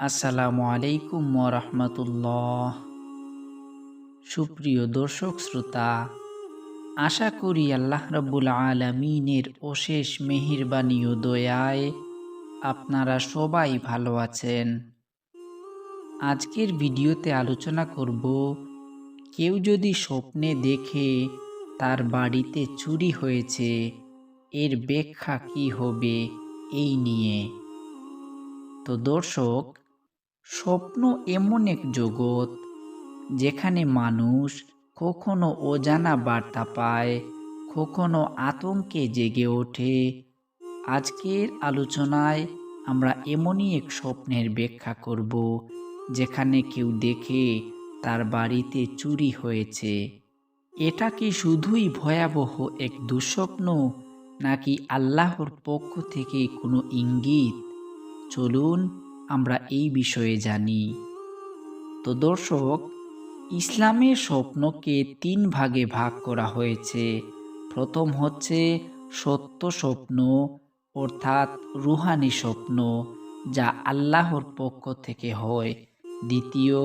আসসালামু আলাইকুম রহমতুল্লাহ সুপ্রিয় দর্শক শ্রোতা, আশা করি আল্লাহ রব্বুল আলমিনের অশেষ মেহিরবানি ও দয়ায় আপনারা সবাই ভালো আছেন। আজকের ভিডিওতে আলোচনা করব, কেউ যদি স্বপ্নে দেখে তার বাড়িতে চুরি হয়েছে এর ব্যাখ্যা কি হবে এই নিয়ে? তো দর্শক, স্বপ্ন এমন এক জগৎ যেখানে মানুষ কখনো অজানা বার্তা পায়, কখনো আতঙ্কে জেগে ওঠে। আজকের আলোচনায় আমরা এমনই এক স্বপ্নের ব্যাখ্যা করব, যেখানে কেউ দেখে তার বাড়িতে চুরি হয়েছে। এটা কি শুধুই ভয়াবহ এক দুঃস্বপ্ন নাকি আল্লাহর পক্ষ থেকে কোনো ইঙ্গিত? চলুন আমরা এই বিষয়ে জানি। তো দর্শক, ইসলামের স্বপ্নকে তিন ভাগে ভাগ করা হয়েছে। প্রথম হচ্ছে সত্য স্বপ্ন, অর্থাৎ রুহানি স্বপ্ন, যা আল্লাহর পক্ষ থেকে হয়। দ্বিতীয়,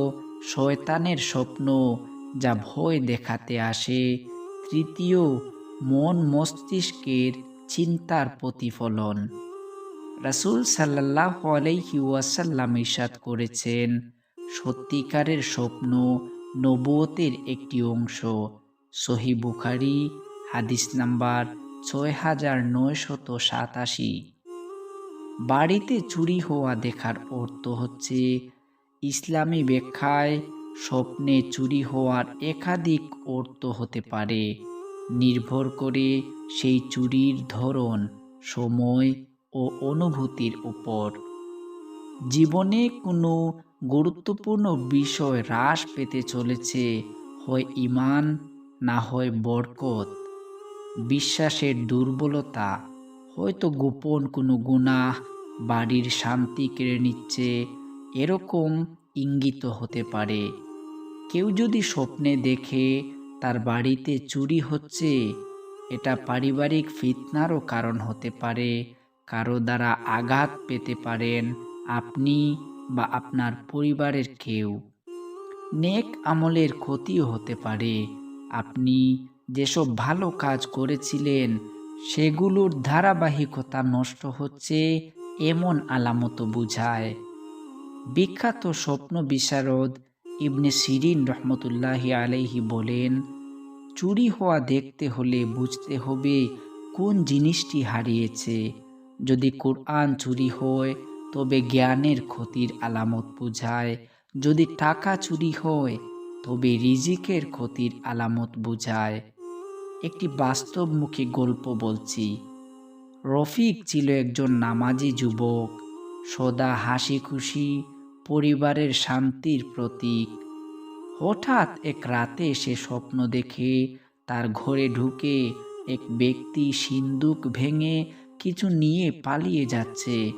শয়তানের স্বপ্ন, যা ভয় দেখাতে আসে। তৃতীয় মন মস্তিষ্কের চিন্তার প্রতিফলন। রাসুল সাল্লাহ আলাইহি ওয়াসাল্লাম ইরশাদ করেছেন, সত্যিকারের স্বপ্ন নবুয়তের একটি অংশ। সহি বুখারি, হাদিস নাম্বার ছয় হাজার নয়শত সাতাশি। বাড়িতে চুরি হওয়া দেখার অর্থ হচ্ছে, ইসলামী ব্যাখ্যায় স্বপ্নে চুরি হওয়ার একাধিক অর্থ হতে পারে। নির্ভর করে সেই চুরির ধরন, সময় ও অনুভূতির উপর। জীবনে কোনো গুরুত্বপূর্ণ বিষয় হ্রাস পেতে চলেছে, হয় ইমান, না হয় বরকত। বিশ্বাসের দুর্বলতা, হয়তো গোপন কোনো গুনাহ, বাড়ির শান্তি কেড়ে নিচ্ছে, এরকম ইঙ্গিত হতে পারে। কেউ যদি স্বপ্নে দেখে তার বাড়িতে চুরি হচ্ছে। এটা পারিবারিক ফিতনারও কারণ হতে পারে। কারও দ্বারা আঘাত পেতে পারেন আপনি বা আপনার পরিবারের কেউ। নেক আমলের ক্ষতিও হতে পারে। আপনি যেসব ভালো কাজ করেছিলেন, সেগুলোর ধারাবাহিকতা নষ্ট হচ্ছে এমন আলামত বুঝায়। বিখ্যাত স্বপ্ন বিশারদ ইবনে সিরিন রহমতুল্লাহি আলাইহি বলেন, চুরি হওয়া দেখতে হলে বুঝতে হবে কোন জিনিসটি হারিয়েছে। যদি কোরআন চুরি হয়, তবে জ্ঞানের ক্ষতির আলামত বুঝায়। যদি টাকা চুরি হয়, তবে রিজিকের ক্ষতির আলামত বুঝায়। একটি বাস্তবমুখী গল্প বলছি। রফিক ছিল একজন নামাজি যুবক। সদা হাসি খুশি পরিবারের শান্তির প্রতীক। হঠাৎ এক রাতে সে স্বপ্ন দেখে, তার ঘরে ঢুকে এক ব্যক্তি সিন্দুক ভেঙে কিছু নিয়ে পালিয়ে যাচ্ছে।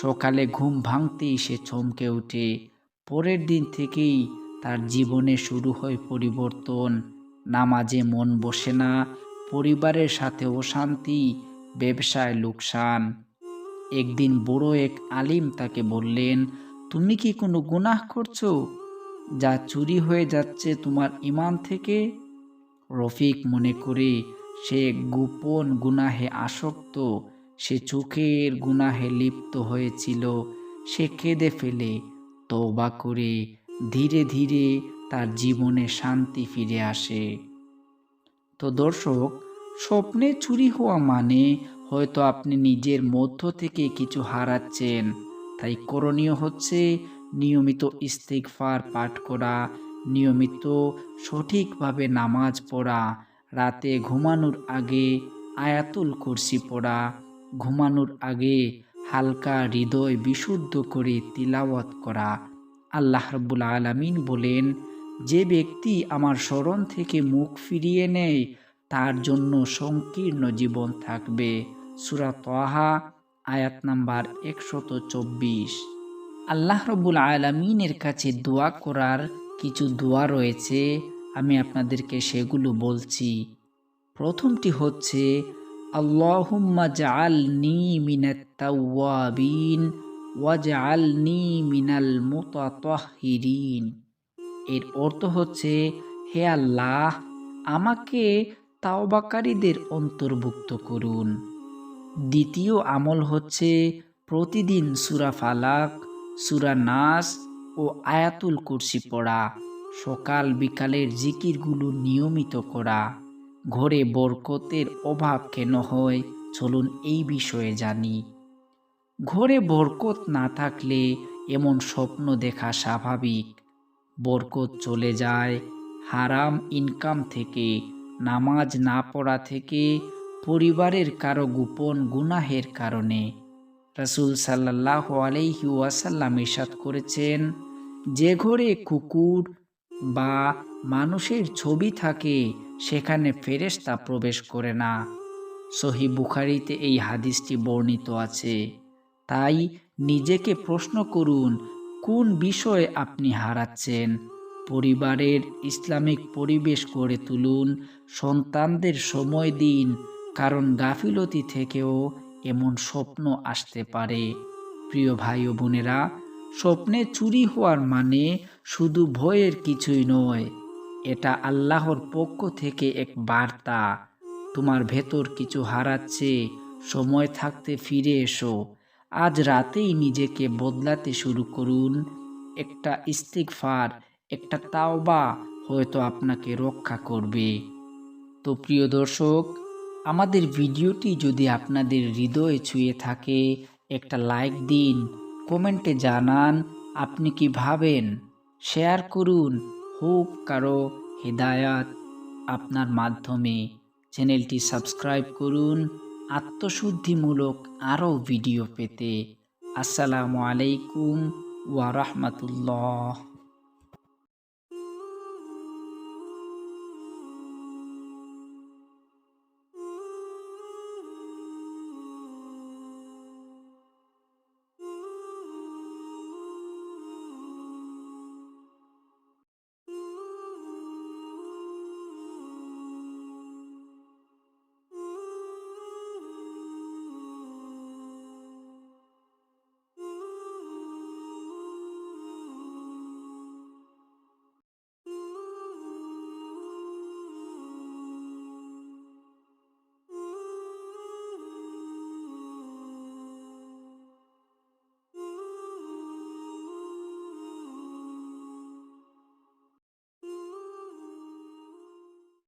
সকালে ঘুম ভাঙতেই সে চমকে ওঠে। পরের দিন থেকেই তার জীবনে শুরু হয় পরিবর্তন। নামাজে মন বসে না, পরিবারের সাথে অশান্তি, ব্যবসায় লোকসান। একদিন বড় এক আলিম তাকে বললেন তুমি কি কোনো গুনাহ করছ যা চুরি হয়ে যাচ্ছে তোমার ইমান থেকে? রফিক মনে করে, সে গোপন গুনাহে আসক্ত, সে চোখের গুনাহে লিপ্ত হয়েছিল, সে কেঁদে ফেলে তবা করে ধীরে ধীরে তার জীবনে শান্তি ফিরে আসে। তো দর্শক, স্বপ্নে চুরি হওয়া মানে হয়তো আপনি নিজের মধ্য থেকে কিছু হারাচ্ছেন তাই করণীয় হচ্ছে নিয়মিত ইস্তিকফার পাঠ করা, নিয়মিত সঠিকভাবে নামাজ পড়া, রাতে ঘুমানোর আগে আয়াতুল কুরসি পড়া, ঘুমানোর আগে হালকা হৃদয় বিশুদ্ধ করে তিলাওয়াত করা। আল্লাহ রব্বুল আলমিন বলেন, যে ব্যক্তি আমার স্মরণ থেকে মুখ ফিরিয়ে নেয়, তার জন্য সংকীর্ণ জীবন থাকবে। সুরা তহা আয়াত নাম্বার একশত চব্বিশ। আল্লাহ রব্বুল আলমিনের কাছে দোয়া করার কিছু দোয়া রয়েছে, আমি আপনাদেরকে সেগুলো বলছি। প্রথমটি হচ্ছে তাওয়াবিন ওয়াজআলনি মিনাল এর অর্থ হচ্ছে, হে আল্লাহ, আমাকে তাওবাকারীদের অন্তর্ভুক্ত করুন। দ্বিতীয় আমল হচ্ছে প্রতিদিন সুরা ফালাক, সুরা নাস ও আয়াতুল কুরসি পড়া, সকাল বিকালের জিকিরগুলো নিয়মিত করা। ঘরে বরকতের অভাব কেন হয়? চলুন এই বিষয়ে জানি। ঘরে বরকত না থাকলে এমন স্বপ্ন দেখা স্বাভাবিক। বরকত চলে যায় হারাম ইনকাম থেকে, নামাজ না পড়া থেকে পরিবারের কারও গোপন গুনাহের কারণে। রাসুল সাল্লাহ আলাইহি ওয়াসাল্লাম ইরশাদ করেছেন, যে ঘরে কুকুর বা মানুষের ছবি থাকে, সেখানে ফেরেশতা প্রবেশ করে না। সহি বুখারিতে এই হাদিসটি বর্ণিত আছে। তাই নিজেকে প্রশ্ন করুন, কোন বিষয়ে আপনি হারাচ্ছেন? পরিবারের ইসলামিক পরিবেশ গড়ে তুলুন, সন্তানদের সময় দিন কারণ গাফিলতি থেকেও এমন স্বপ্ন আসতে পারে। প্রিয় ভাই ও বোনেরা, স্বপ্নে চুরি হওয়ার মানে শুধু ভয়ের কিছুই নয়, এটা আল্লাহর পক্ষ থেকে এক বার্তা। তোমার ভেতর কিছু হারাচ্ছে, সময় থাকতে ফিরে এসো, আজ রাতেই নিজেকে বদলাতে শুরু করুন। একটা ইস্তিকফার একটা তাওবা হয়তো আপনাকে রক্ষা করবে। তো প্রিয় দর্শক আমাদের ভিডিওটি যদি আপনাদের হৃদয়ে ছুঁয়ে থাকে, একটা লাইক দিন, কমেন্টে জানান আপনি কি ভাবেন। শেয়ার করুন হোক কারও হেদায়াত আপনার মাধ্যমে। চ্যানেলটি সাবস্ক্রাইব করুন, আত্মশুদ্ধিমূলক আরও ভিডিও পেতে। আসসালামু আলাইকুম ওয়া রাহমাতুল্লাহ।